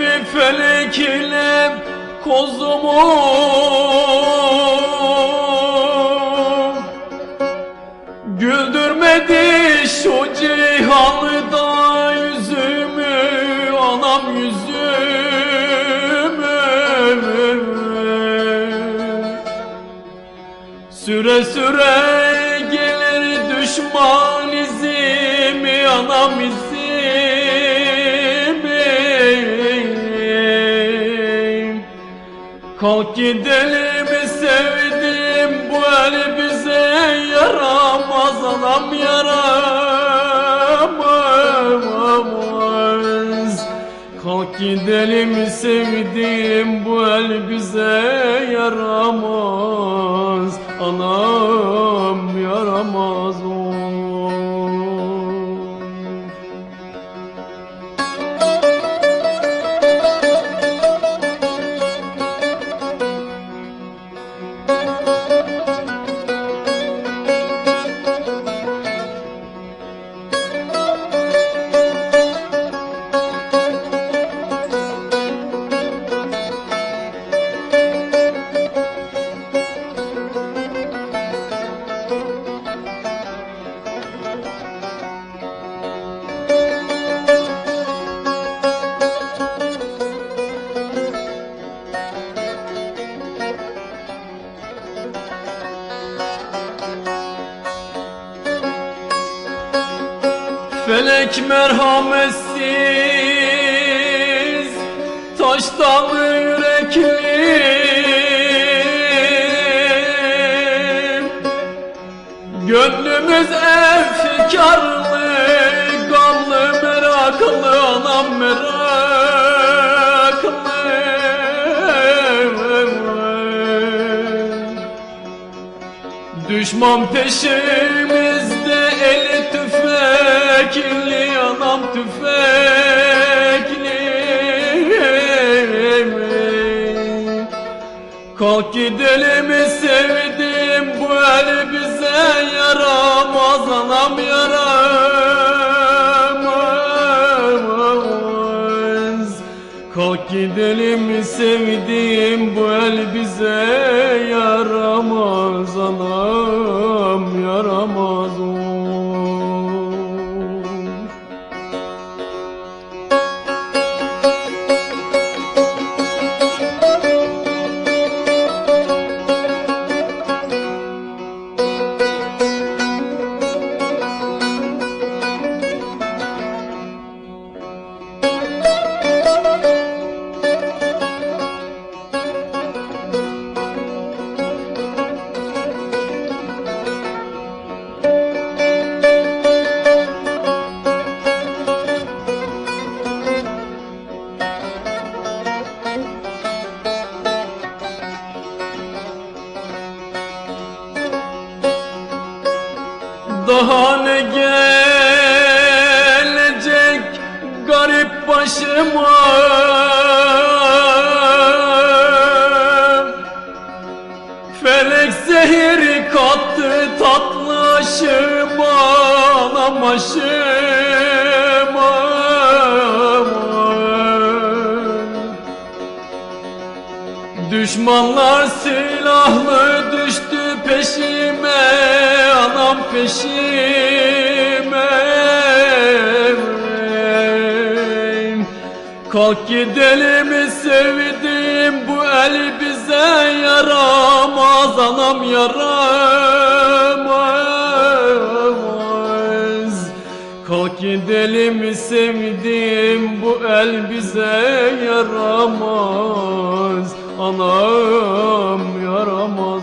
Bir felek ile kozumu. Güldürmedi şu cihanı da yüzümü Anam yüzümü. Süre süre Kalk gidelim sevdim bu el bize yaramaz Anam yaramaz. Kalk gidelim sevdim bu el bize yaramaz. Anam yaramaz o Felek merhametsiz Taştan yürekli Gönlümüz efkarlı Gamlı meraklı Anam meraklı. Düşman peşimizde eli tüfekli anam tüfekli. Kalk gidelim sevdim bu el bize yaramaz anam yaramaz. Kalk gidelim sevdim bu el bize yaramaz anam Daha ne gelecek garip başıma. Felek zehir kattı tatlı aşıma Anam aşıma. Düşmanlar silahlı düştü peşime Anam peşime. Kalk gidelim sevdim bu el bize yaramaz Anam yaramaz. Kalk gidelim sevdim bu el bize yaramaz Anam yaramaz